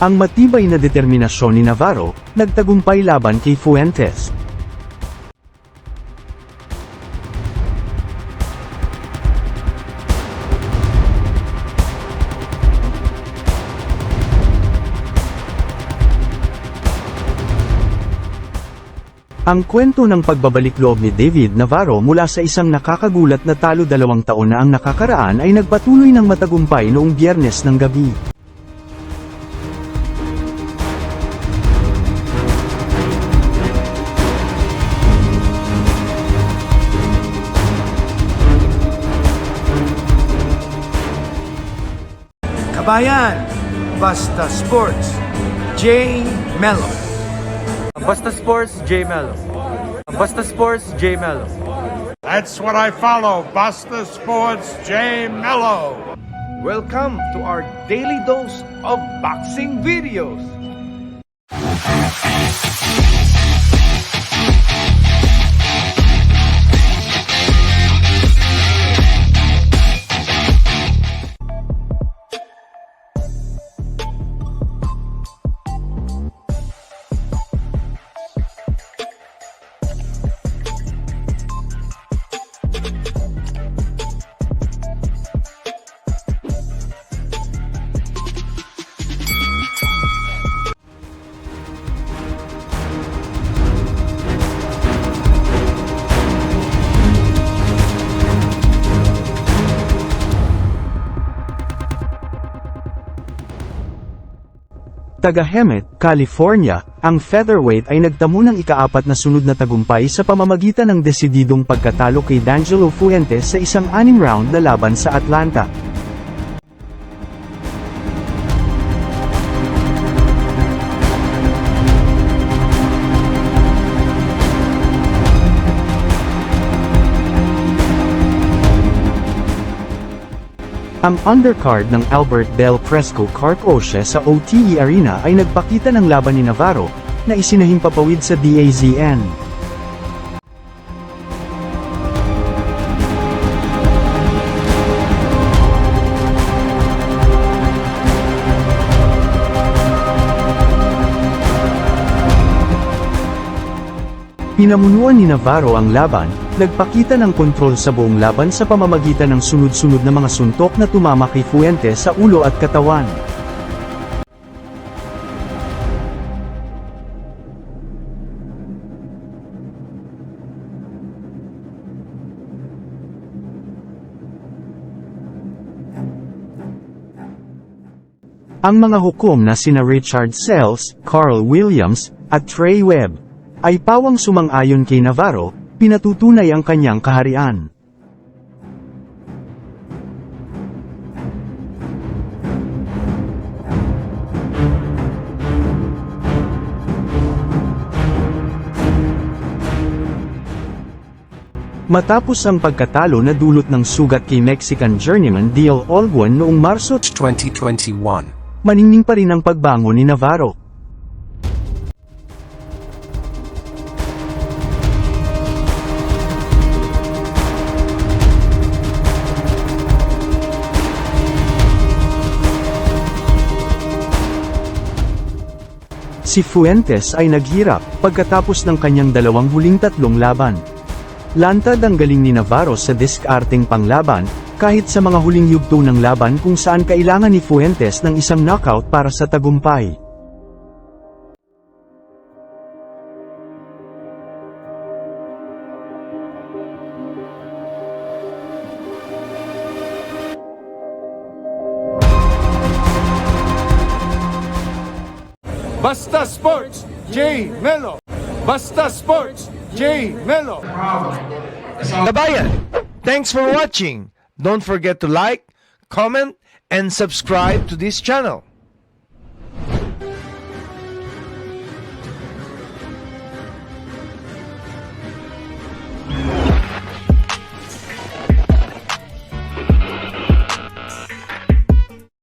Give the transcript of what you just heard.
Ang matibay na determinasyon ni Navarro, nagtagumpay laban kay Fuentes. Ang kwento ng pagbabalik loob ni David Navarro mula sa isang nakakagulat na talo dalawang taon na ang nakakaraan ay nagpatuloy ng matagumpay noong biyernes ng gabi. Kabayan, Basta Sports, J. Mello. Basta Sports, J Mello. Basta Sports, J Mello. That's what I follow. Buster Sports J Mello. Welcome to our daily dose of boxing videos. Taga Hemet, California, ang featherweight ay nagtamo ng ikaapat na sunod na tagumpay sa pamamagitan ng desididong pagkatalo kay D'Angelo Fuentes sa isang anim-round na laban sa Atlanta. Ang undercard ng Albert Del Fresco Carcoche sa OTE Arena ay nagpakita ng laban ni Navarro, na isinahimpapawid sa DAZN. Pinamunuan ni Navarro ang laban, nagpakita ng kontrol sa buong laban sa pamamagitan ng sunod-sunod na mga suntok na tumama kay Fuentes sa ulo at katawan. Ang mga hukom na sina Richard Sells, Carl Williams, at Trey Webb, ay pawang sumang-ayon kay Navarro, pinatutunay ang kanyang kaharian. Matapos ang pagkatalo na dulot ng sugat kay Mexican journeyman Diel Olguan noong Marso 2021. maningning pa rin ang pagbangon ni Navarro. Si Fuentes ay naghirap pagkatapos ng kanyang dalawang huling tatlong laban. Lantad ang galing ni Navarro sa diskarteng panglaban, kahit sa mga huling yugto ng laban kung saan kailangan ni Fuentes ng isang knockout para sa tagumpay. Basta Sports, J. Mello. Basta Sports, J. Mello. Kabayan, thanks for watching. Don't forget to like, comment, and subscribe to this channel.